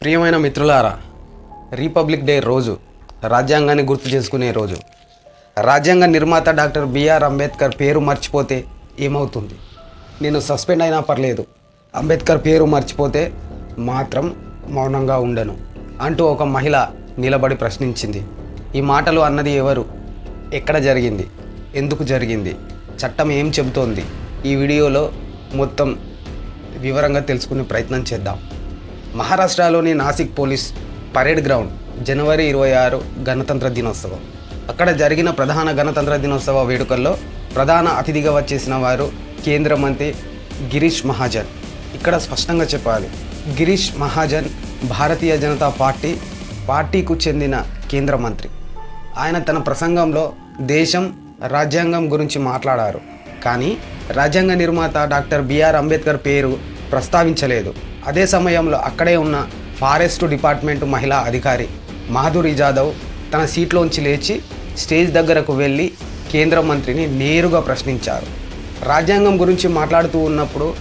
ప్రియమైన మిత్రులారా republic day రోజు రాజ్యాంగాన్ని గుర్తు చేసుకునే రోజు. రాజ్యాంగ నిర్మాత డాక్టర్ బిఆర్ అంబేద్కర్ పేరు మర్చిపోతే ఏమవుతుంది? నేను సస్పెండ్ అయినా పర్లేదు. అంబేద్కర్ పేరు మర్చిపోతే మాత్రం మౌనంగా ఉండను అంటూ ఒక మహిళ నిలబడి ప్రశ్నించింది. ఈ మాటలు అన్నది ఎవరు? ఎక్కడ జరిగింది? ఎందుకు జరిగింది? చట్టం ఏం చెబుతోంది? ఈ వీడియోలో మొత్తం వివరంగా తెలుసుకునే ప్రయత్నం చేద్దాం. మహారాష్ట్రలోని నాసిక్ పోలీస్ పరేడ్ గ్రౌండ్ జనవరి ఇరవై ఆరు గణతంత్ర దినోత్సవం. అక్కడ జరిగిన ప్రధాన గణతంత్ర దినోత్సవ వేడుకల్లో ప్రధాన అతిథిగా వచ్చేసిన వారు కేంద్ర మంత్రి గిరీష్ మహాజన్. ఇక్కడ స్పష్టంగా చెప్పాలి గిరీష్ మహాజన్ భారతీయ జనతా పార్టీ పార్టీకు చెందిన కేంద్ర మంత్రి. ఆయన తన ప్రసంగంలో దేశం రాజ్యాంగం గురించి మాట్లాడారు. కానీ రాజ్యాంగ నిర్మాత డాక్టర్ బిఆర్ అంబేద్కర్ పేరు ప్రస్తావించలేదు. అదే సమయంలో అక్కడే ఉన్న ఫారెస్ట్ డిపార్ట్మెంట్ మహిళా అధికారి మాధురి జాదవ్ తన సీట్లోంచి లేచి స్టేజ్ దగ్గరకు వెళ్ళి కేంద్ర మంత్రిని నేరుగా ప్రశ్నించారు. రాజ్యాంగం గురించి మాట్లాడుతూ ఉన్నప్పుడు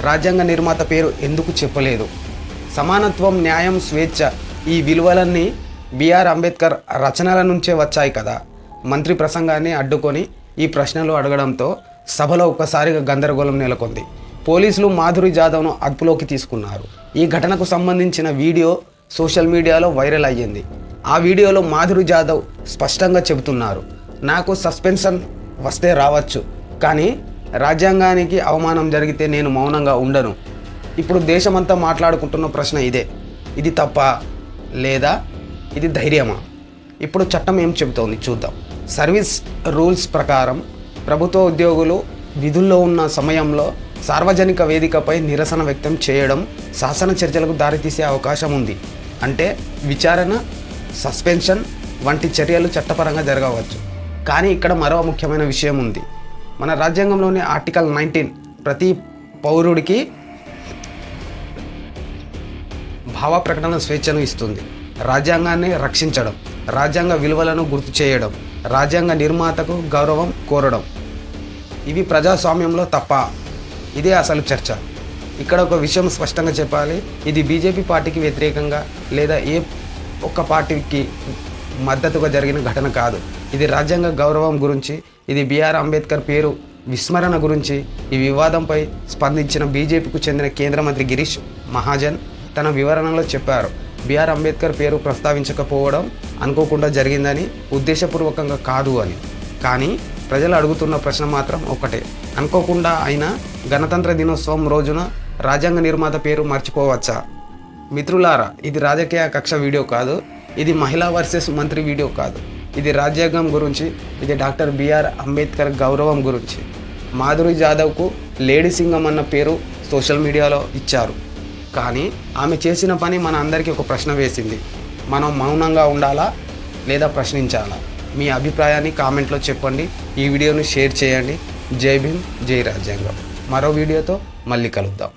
రాజ్యాంగ నిర్మాత పేరు ఎందుకు చెప్పలేదు? సమానత్వం న్యాయం స్వేచ్ఛ ఈ విలువలన్నీ బిఆర్ అంబేద్కర్ రచనల నుంచే వచ్చాయి కదా? మంత్రి ప్రసంగాన్ని అడ్డుకొని ఈ ప్రశ్నలు అడగడంతో సభలో ఒక్కసారిగా గందరగోళం నెలకొంది. పోలీసులు మాధురి జాదవ్ను అదుపులోకి తీసుకున్నారు. ఈ ఘటనకు సంబంధించిన వీడియో సోషల్ మీడియాలో వైరల్ అయ్యింది. ఆ వీడియోలో మాధురి జాదవ్ స్పష్టంగా చెబుతున్నారు నాకు సస్పెన్షన్ వస్తే రావచ్చు కానీ రాజ్యాంగానికి అవమానం జరిగితే నేను మౌనంగా ఉండను. ఇప్పుడు దేశమంతా మాట్లాడుకుంటున్న ప్రశ్న ఇదే. ఇది తప్ప? లేదా? ఇది ధైర్యమా? ఇప్పుడు చట్టం ఏం చెబుతోంది చూద్దాం. సర్వీస్ రూల్స్ ప్రకారం ప్రభుత్వ ఉద్యోగులు విధుల్లో ఉన్న సమయంలో సార్వజనిక వేదికపై నిరసన వ్యక్తం చేయడం శాసన చర్చలకు దారితీసే అవకాశం ఉంది. అంటే విచారణ సస్పెన్షన్ వంటి చర్యలు చట్టపరంగా జరగవచ్చు. కానీ ఇక్కడ మరో ముఖ్యమైన విషయం ఉంది. మన రాజ్యాంగంలోని ఆర్టికల్ నైన్టీన్ ప్రతి పౌరుడికి భావ ప్రకటన స్వేచ్ఛను ఇస్తుంది. రాజ్యాంగాన్ని రక్షించడం రాజ్యాంగ విలువలను గుర్తు చేయడం రాజ్యాంగ నిర్మాతకు గౌరవం కోరడం. ఇవి ప్రజాస్వామ్యంలో తప్ప ఇదే అసలు చర్చ. ఇక్కడ ఒక విషయం స్పష్టంగా చెప్పాలి. ఇది బీజేపీ పార్టీకి వ్యతిరేకంగా లేదా ఏ ఒక్క పార్టీకి మద్దతుగా జరిగిన ఘటన కాదు. ఇది రాజ్యాంగ గౌరవం గురించి ఇది బిఆర్ అంబేద్కర్ పేరు విస్మరణ గురించి ఈ వివాదంపై స్పందించిన బీజేపీకు చెందిన కేంద్ర మంత్రి గిరీష్ మహాజన్ తన వివరణలో చెప్పారు. బిఆర్ అంబేద్కర్ పేరు ప్రస్తావించకపోవడం అనుకోకుండా జరిగిందని ఉద్దేశపూర్వకంగా కాదు అని. కానీ ప్రజలు అడుగుతున్న ప్రశ్న మాత్రం ఒకటే. అనుకోకుండా ఆయన గణతంత్ర దినోత్సవం రోజున రాజ్యాంగ నిర్మాత పేరు మర్చిపోవచ్చా? మిత్రులారా ఇది రాజకీయ కక్ష వీడియో కాదు ఇది మహిళా వర్సెస్ మంత్రి వీడియో కాదు. ఇది రాజ్యాంగం గురించి ఇది డాక్టర్ బిఆర్ అంబేద్కర్ గౌరవం గురించి. మాధురి జాదవ్కు లేడీ సింగం అన్న పేరు సోషల్ మీడియాలో ఇచ్చారు. కానీ ఆమె చేసిన పని మన అందరికీ ఒక ప్రశ్న వేసింది. మనం మౌనంగా ఉండాలా లేదా ప్రశ్నించాలా? మీ అభిప్రాయాన్ని కామెంట్లో చెప్పండి. ఈ వీడియోను షేర్ చేయండి. జై భీమ్ జై రాజ్యాంగం. మరో వీడియోతో మళ్ళీ కలుద్దాం.